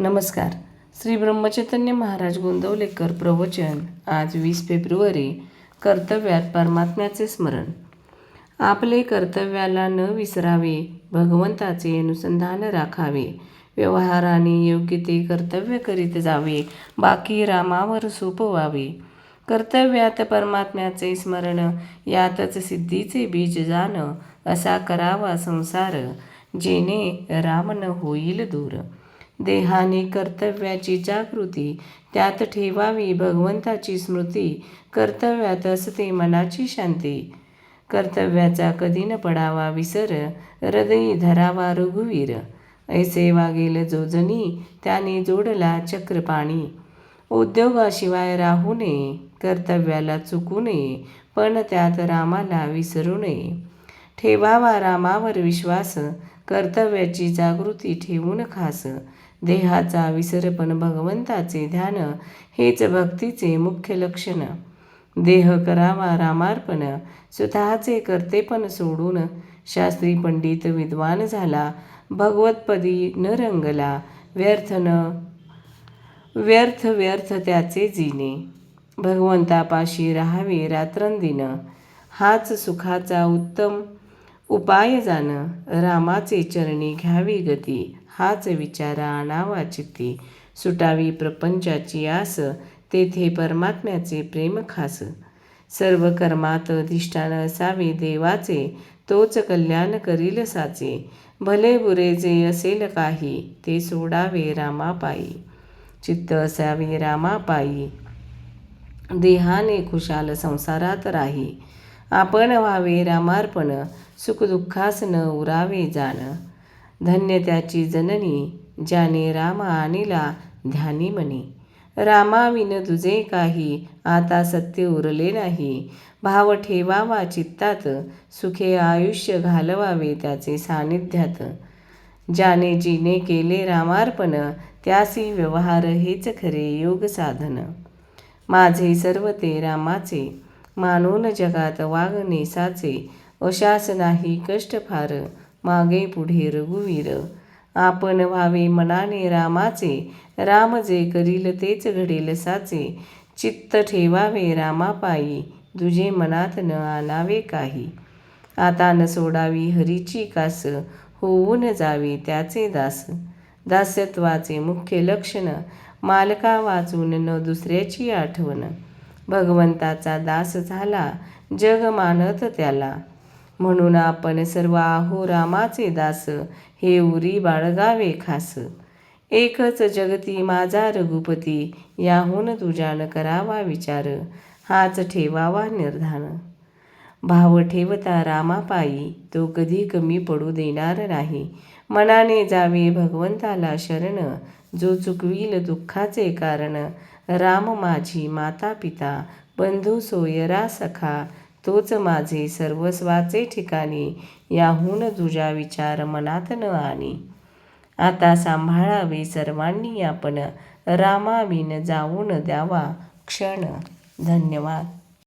नमस्कार. श्री ब्रह्मचैतन्य महाराज गोंदवलेकर प्रवचन आज वीस फेब्रुवारी कर्तव्यात परमात्म्याचे स्मरण. आपले कर्तव्याला न विसरावे भगवंताचे अनुसंधान राखावे व्यवहाराने योग्य ते कर्तव्य करीत जावे बाकी रामावर सोपवावे. कर्तव्यात परमात्म्याचे स्मरण यातच सिद्धीचे बीज जाण असा करावा संसार जेणे राम न होईल दूर. देहाने कर्तव्याची जागृती त्यात ठेवावी भगवंताची स्मृती कर्तव्यात असते मनाची शांती. कर्तव्याचा कधी न पडावा विसर हृदयी धरावा रघुवीर. ऐसे वागेल जो जनी त्याने जोडला चक्रपाणी. उद्योगाशिवाय राहू नये कर्तव्याला चुकू नये पण त्यात रामाला विसरू नये. ठेवावा रामावर विश्वास कर्तव्याची जागृती ठेवून खास. देहाचा विसरपण भगवंताचे ध्यान हेच भक्तीचे मुख्य लक्षण. देह करावा रामार्पण स्वतःचे कर्तेपण सोडून शास्त्री पंडित विद्वान झाला भगवतपदी न रंगला व्यर्थ न व्यर्थ व्यर्थ त्याचे जिने. भगवंतापाशी राहावे रात्रंदिन हाच सुखाचा उत्तम उपाय जाण. रामाचे चरणी घ्यावी गती. हाच विचारा आणावा चित्ती सुटावी प्रपंचाची आस. तेथे परमात्म्याचे प्रेम खास. सर्व कर्मात अधिष्ठान असावे देवाचे. तोच कल्याण करील साचे. भले बुरे जे असेल काही ते सोडावे रामापायी. चित्त असावे रामापायी. देहाने खुशाल संसारात राही. आपण व्हावे रामार्पण सुखदुःखास न उरावे जाण. धन्य त्याची जननी ज्याने रामा आणिला ध्यानी म्हणे. रामाविन तुझे काही आता सत्य उरले नाही. भाव ठेवावा चित्तात सुखे आयुष्य घालवावे त्याचे सानिध्यात. ज्याने जिने केले रामार्पण त्यासी व्यवहार हेच खरे योग साधन. माझे सर्व ते रामाचे. मानून जगात वागणे साचे अशास नाही कष्ट फार मागे पुढे रघुवीर. आपण व्हावे मनाने रामाचे राम जे करील तेच घडेल साचे. चित्त ठेवावे रामापायी तुझे मनात न आणावे काही. आता न सोडावी हरीची कास होऊन जावे त्याचे दास. दास्यत्वाचे मुख्य लक्षण मालका वाचून न दुसऱ्याची आठवण. भगवंताचा दास झाला जग मानत त्याला. म्हणून आपण सर्व आहो रामाचे दास हे उरी बाळगावे खास. एकच जगती माझा रघुपती याहून तुझ्यान करावा विचार. हाच ठेवावा निर्धान. भाव ठेवता रामापायी तो कधी कमी पडू देणार नाही. मनाने जावे भगवंताला शरण जो चुकवील दुःखाचे कारण. राम माझी माता पिता बंधू सोयरा सखा तोच माझे सर्वस्वाचे ठिकाणी याहून तुझ्या विचार मनात न आणी. आता सांभाळावे सर्वांनी आपण रामाविन जाऊन द्यावा क्षण. धन्यवाद.